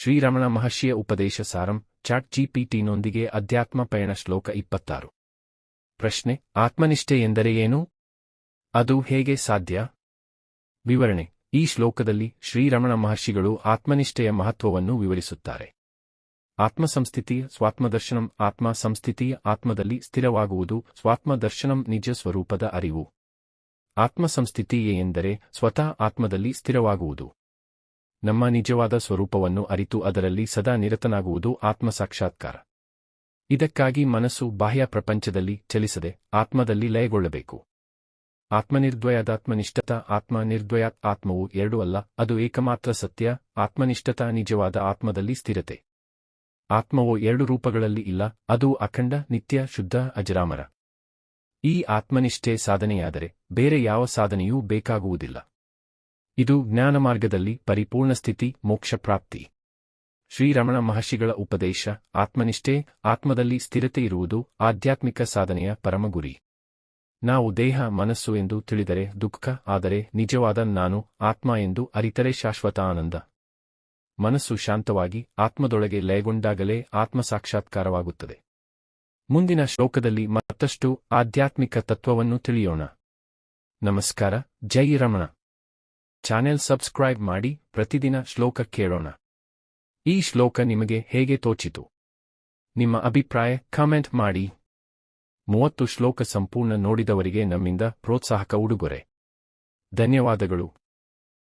ಶ್ರೀರಮಣ ಮಹರ್ಷಿಯ ಉಪದೇಶ ಸಾರಂ ಚಾಟ್ ಜಿಪಿಟಿನೊಂದಿಗೆ ಅಧ್ಯಾತ್ಮ ಪಯಣ ಶ್ಲೋಕ ಇಪ್ಪತ್ತಾರು. ಪ್ರಶ್ನೆ, ಆತ್ಮನಿಷ್ಠೆ ಎಂದರೆ ಏನು? ಅದು ಹೇಗೆ ಸಾಧ್ಯ? ವಿವರಣೆ, ಈ ಶ್ಲೋಕದಲ್ಲಿ ಶ್ರೀರಮಣ ಮಹರ್ಷಿಗಳು ಆತ್ಮನಿಷ್ಠೆಯ ಮಹತ್ವವನ್ನು ವಿವರಿಸುತ್ತಾರೆ. ಆತ್ಮಸಂಸ್ಥಿತಿ, ಸ್ವಾತ್ಮದರ್ಶನಂ ಆತ್ಮ ಸಂಸ್ಥಿತಿ ಆತ್ಮದಲ್ಲಿ ಸ್ಥಿರವಾಗುವುದು ಸ್ವಾತ್ಮದರ್ಶನಂ ನಿಜ ಸ್ವರೂಪದ ಅರಿವು. ಆತ್ಮಸಂಸ್ಥಿತಿಯೇ ಎಂದರೆ ಸ್ವತಃ ಆತ್ಮದಲ್ಲಿ ಸ್ಥಿರವಾಗುವುದು. ನಮ್ಮ ನಿಜವಾದ ಸ್ವರೂಪವನ್ನು ಅರಿತು ಅದರಲ್ಲಿ ಸದಾ ನಿರತನಾಗುವುದು ಆತ್ಮಸಾಕ್ಷಾತ್ಕಾರ. ಇದಕ್ಕಾಗಿ ಮನಸ್ಸು ಬಾಹ್ಯ ಪ್ರಪಂಚದಲ್ಲಿ ಚಲಿಸದೆ ಆತ್ಮದಲ್ಲಿ ಲಯಗೊಳ್ಳಬೇಕು. ಆತ್ಮನಿರ್ದ್ವಯಾದಾತ್ಮನಿಷ್ಠತ ಆತ್ಮ ನಿರ್ದ್ವಯಾತ್ ಆತ್ಮವು ಎರಡೂ ಅಲ್ಲ, ಅದು ಏಕಮಾತ್ರ ಸತ್ಯ, ಆತ್ಮನಿಷ್ಠತ ನಿಜವಾದ ಆತ್ಮದಲ್ಲಿ ಸ್ಥಿರತೆ. ಆತ್ಮವು ಎರಡು ರೂಪಗಳಲ್ಲಿ ಇಲ್ಲ, ಅದು ಅಖಂಡ, ನಿತ್ಯ, ಶುದ್ಧ, ಅಜರಾಮರ. ಈ ಆತ್ಮನಿಷ್ಠೆ ಸಾಧನೆಯಾದರೆ ಬೇರೆ ಯಾವ ಸಾಧನೆಯೂ ಬೇಕಾಗುವುದಿಲ್ಲ. ಇದು ಜ್ಞಾನಮಾರ್ಗದಲ್ಲಿ ಪರಿಪೂರ್ಣ ಸ್ಥಿತಿ, ಮೋಕ್ಷ ಪ್ರಾಪ್ತಿ. ಶ್ರೀರಮಣ ಮಹರ್ಷಿಗಳ ಉಪದೇಶ, ಆತ್ಮನಿಷ್ಠೆ, ಆತ್ಮದಲ್ಲಿ ಸ್ಥಿರತೆ ಇರುವುದು ಆಧ್ಯಾತ್ಮಿಕ ಸಾಧನೆಯ ಪರಮಗುರಿ. ನಾವು ದೇಹ, ಮನಸ್ಸು ಎಂದು ತಿಳಿದರೆ ದುಃಖ, ಆದರೆ ನಿಜವಾದ ನಾನು, ಆತ್ಮ ಎಂದು ಅರಿತರೆ ಶಾಶ್ವತ ಆನಂದ. ಮನಸ್ಸು ಶಾಂತವಾಗಿ, ಆತ್ಮದೊಳಗೆ ಲಯಗೊಂಡಾಗಲೇ ಆತ್ಮಸಾಕ್ಷಾತ್ಕಾರವಾಗುತ್ತದೆ ಮುಂದಿನ ಶ್ಲೋಕದಲ್ಲಿ ಮತ್ತಷ್ಟು ಆಧ್ಯಾತ್ಮಿಕ ತತ್ವವನ್ನು ತಿಳಿಯೋಣ. ನಮಸ್ಕಾರ, ಜೈ ರಮಣ. ಚಾನೆಲ್ ಸಬ್ಸ್ಕ್ರೈಬ್ ಮಾಡಿ ಪ್ರತಿದಿನ ಶ್ಲೋಕ ಕೇಳೋಣ. ಈ ಶ್ಲೋಕ ನಿಮಗೆ ಹೇಗೆ ತೋಚಿತು? ನಿಮ್ಮ ಅಭಿಪ್ರಾಯ ಕಾಮೆಂಟ್ ಮಾಡಿ. ಮೂವತ್ತು ಶ್ಲೋಕ ಸಂಪೂರ್ಣ ನೋಡಿದವರಿಗೆ ನಮ್ಮಿಂದ ಪ್ರೋತ್ಸಾಹಕ ಉಡುಗೊರೆ. ಧನ್ಯವಾದಗಳು.